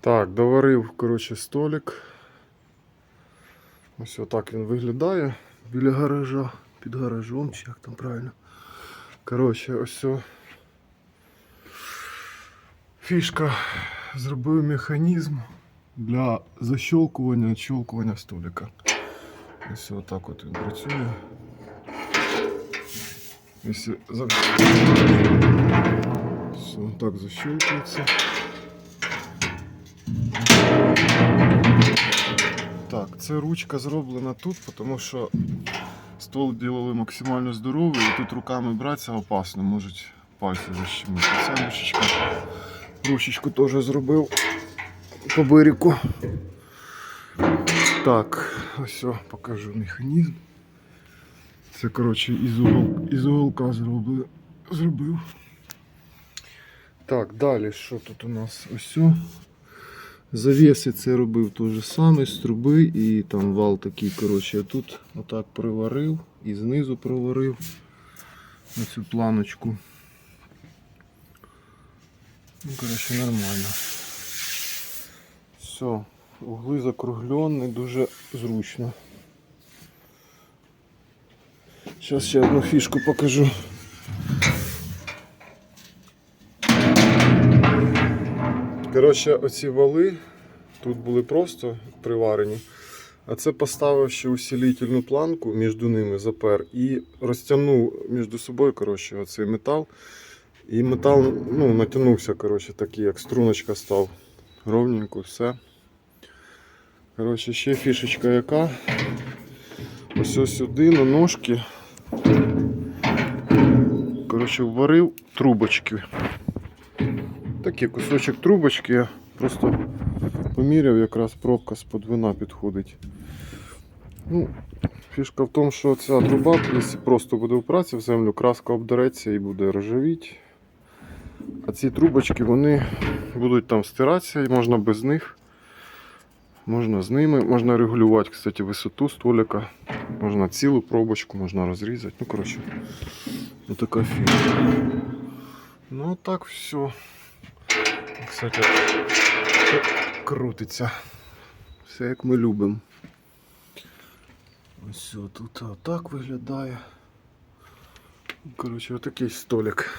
Так, доварив, коротше, столик. Ось отак він виглядає біля гаража, під гаражом, чи як там правильно. Коротше, ось о. Фішка зробив механізм для защелкування, відщелкування столика. Ось отак от він працює. Якщо. Все, так защелкивается. Це ручка зроблена тут, тому що стол ділили максимально здоровий, і тут руками братися опасно, можуть пальці защемити. Ця ручечка. Ручечку теж зробив по бирику. Так, ось о, покажу механізм. Це, коротше, із, угол, із уголка зробив. Так, далі що тут у нас? Ось. Завіси це робив те же саме з труби і там вал такий, коротше, тут отак приварив і знизу проварив на цю планочку. Ну, коротше, нормально. Все, угли закруглені, дуже зручно. Зараз ще одну фішку покажу. Коротше, оці вали тут були просто приварені, а це поставив ще усилительну планку між ними запер і розтягнув між собою коротше, оцей метал. І метал ну, натягнувся, коротше, такий, як струночка став. Ровненько, все. Коротше, ще фішечка яка. Ось ось сюди на ножки. Коротше, вварив трубочки. Такий кусочок трубочки. Я просто поміряв, якраз пробка з-под вина підходить. Ну, фішка в тому, що ця труба, якщо просто буде впратися в землю, краска обдереться і буде ржавіти. А ці трубочки вони будуть там стиратися і можна без них. Можна з ними, можна регулювати, кстати, висоту столика. Можна цілу пробочку, можна розрізати. Ну, коротше, отака фішка. Ну так все. Кстати, все крутиться. Все як ми любимо. Ось тут отак виглядає. Коротше, отакий столик.